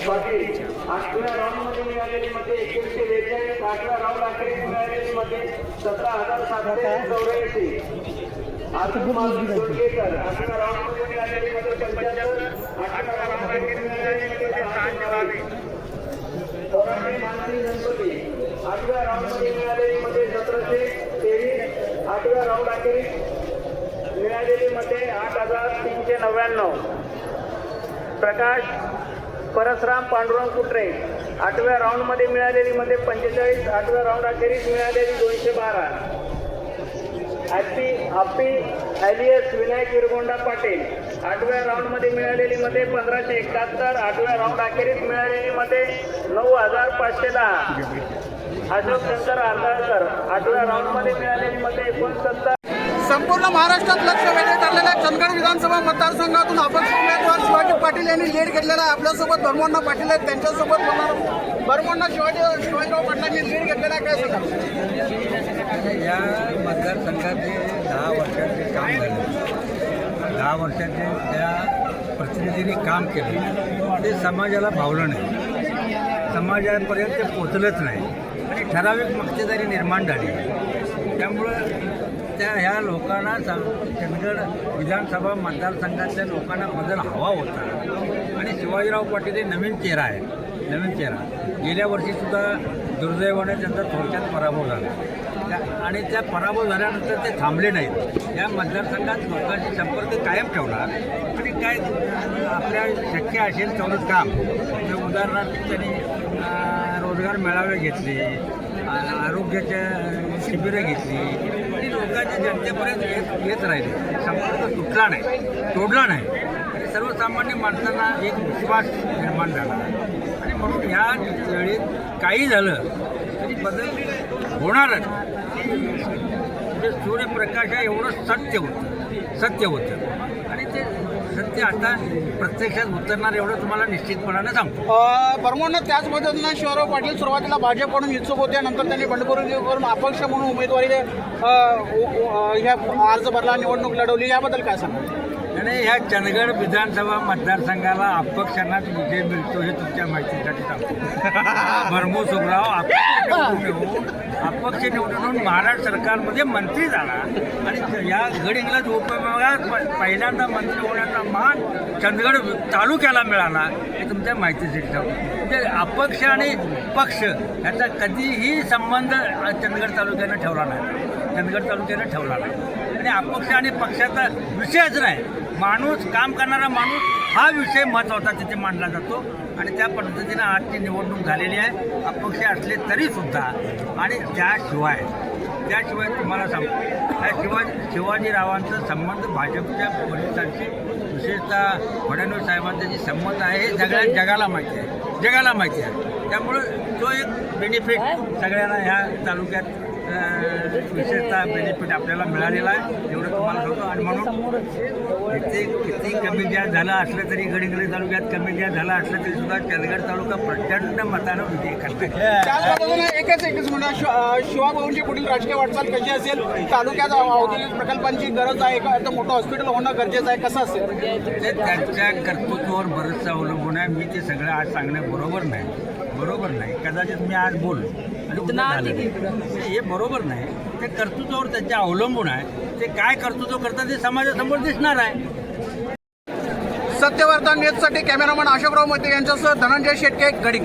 पाटील आठव्या राऊंडमध्ये मिळालेली मध्ये बेचाळीस आठव्या राऊंड अखेरीस मिळालेली मध्ये सतरा हजार सातशे चौऱ्याऐंशी आजून माधुरी सोडकेकर आठव्या राऊंडमध्ये मिळालेली मध्ये पंच्याहत्तर आठव्या राऊंड अखेरीस मिळालेली मध्ये सहाशे मानसी गणपती आठव्या राऊंडमध्ये मिळालेली सतराशे तेवीस आठव्या राऊंड अखेरीस मिळालेली आठ हजार तीनशे नव्याण्णव. प्रकाश परसराम पांडुरंग कुटरे आठव्या राऊंडमध्ये मिळालेली मध्ये पंचेचाळीस आठव्या राऊंड अखेरीस मिळालेली दोनशे बारा. Happy happy alias Vinayak Virgonda Patil आठव्या राऊंडमध्ये मिळालेली मध्ये पंधराशे एकाहत्तर आठव्या राऊंड अखेरीस मिळालेली मध्ये नऊ हजार पाचशे दहा. अशोक शंकर आर्दाळकर आठव्या राऊंडमध्ये मिळालेली मध्ये एकोणसत्तर. संपूर्ण महाराष्ट्रात लक्ष वेधण्यात आलेल्या विधानसभा मतदारसंघातून अपक्ष उमेदवार शिवाजी पाटील यांनी लीड घेतलेला आहे. आपल्यासोबत धर्मोण्णा पाटील आहेत. त्यांच्यासोबत बोलणार शिवाजी शिवाजीराव पाटलांनी लीड घेतलेला आहे. काय सांगा? या मतदारसंघाचे दहा वर्षाचे काम झाले दहा वर्षाचे त्या प्रतिनिधींनी काम केले. ते समाजाला भावलं नाही. समाजापर्यंत ते पोचलंच नाही. आणि ठराविक मक्तेदारी निर्माण झाली. त्यामुळं त्या ह्या लोकांना चंदगड विधानसभा मतदारसंघातल्या लोकांना बदल हवा होता. आणि शिवाजीराव पाटील हे नवीन चेहरा आहे. नवीन चेहरा. गेल्या वर्षीसुद्धा दुर्दैवाने त्यांचा थोडक्यात पराभव झाला. त्या- आणि त्या पराभव झाल्यानंतर ते थांबले नाहीत. या मतदारसंघात लोकांशी संपर्क कायम ठेवला आणि काय आपल्या शक्य असेल तेवढं काम. तर उदाहरणार्थ त्यांनी रोजगार मेळावे घेतले. आरोग्याच्या शिबिरं घेतली. आणि जनतेपर्यंत येत येत राहिले. संपर्क तुटला नाही तोडला नाही. आणि सर्वसामान्य माणसांना एक विश्वास निर्माण झाला. आणि म्हणून ह्या वेळेत काही झालं तरी बदल होणारच. म्हणजे सूर्यप्रकाश हा एवढं सत्य होतं सत्य होतं. ते आता प्रत्यक्षात उतरणार एवढं तुम्हाला निश्चितपणाने सांगतो. धर्मोण्णा त्याच पद्धतीनं शिवराव पाटील सुरुवातीला भाजपकडून इच्छुक होते नंतर त्यांनी बंडखोरी करून अपक्ष म्हणून उमेदवारी ह्या अर्ज भरला निवडणूक लढवली याबद्दल काय सांगा आणि ह्या चंदगड विधानसभा मतदारसंघाला अपक्षांनाच विजय मिळतो हे तुमच्या माहितीसाठी सांगतो. भरमू सुबराव अपक्ष निवडून अपक्ष निवडून महाराष्ट्र सरकारमध्ये मंत्री झाला. आणि या गड इंग्लज उपविभागात प- पहिल्यांदा मंत्री होण्याचा मान चंदगड तालुक्याला मिळाला हे तुमच्या माहितीसाठी सांगतो. म्हणजे अपक्ष आणि पक्ष याचा कधीही संबंध चंदगड तालुक्यानं ठेवला नाही. चंदगड तालुक्यानं ठेवला नाही. आणि अपक्ष आणि पक्षाचा विषयच नाही. माणूस काम करणारा माणूस हा विषय महत्त्वाचा तिथे मांडला जातो. आणि त्या पद्धतीनं आजची निवडणूक झालेली आहे. अपक्ष असले तरीसुद्धा आणि त्याशिवाय त्याशिवाय तुम्हाला सांगतो या शिवाजी शिवाजीरावांचा संबंध भाजपच्या वरिष्ठांशी विशेषतः फडणवीस साहेबांचा जे संबंध आहे हे सगळ्या जगाला माहिती आहे. जगाला माहिती आहे. त्यामुळं तो एक बेनिफिट सगळ्यांना ह्या तालुक्यात विशेषतः बेनिफिट आपल्याला मिळालेला आहे. एवढं तुम्हाला सांगतो. आणि म्हणून इथे किती कमी जास्त झालं असलं तरी गडिंगडी तालुक्यात कमी जास्त झालं असलं तरी सुद्धा चंदगड तालुका प्रचंड मतानं विजय करत एकच एकच म्हणा शिवाभाऊंची पुढील राजकीय वाटचाल कशी असेल? तालुक्यात औद्योगिक प्रकल्पांची गरज आहे का? आता मोठं हॉस्पिटल होणं गरजेचं आहे. कसं असेल? ते त्यांच्या कर्तृत्वावर बरंचसं अवलंबून आहे. मी ते सगळं आज सांगणं बरोबर नाही. बरोबर नाही. कदाचित मी आज बोल. नाही. हे बरोबर नाही. ते कर्तृत्वावर त्यांच्या अवलंबून आहे. ते काय कर्तृत्व करतात ते समाजासमोर दिसणार आहे. सत्यवार्ता न्यूजसाठी कॅमेरामन अशोकराव मोते यांच्यासह धनंजय शेटके गडिंग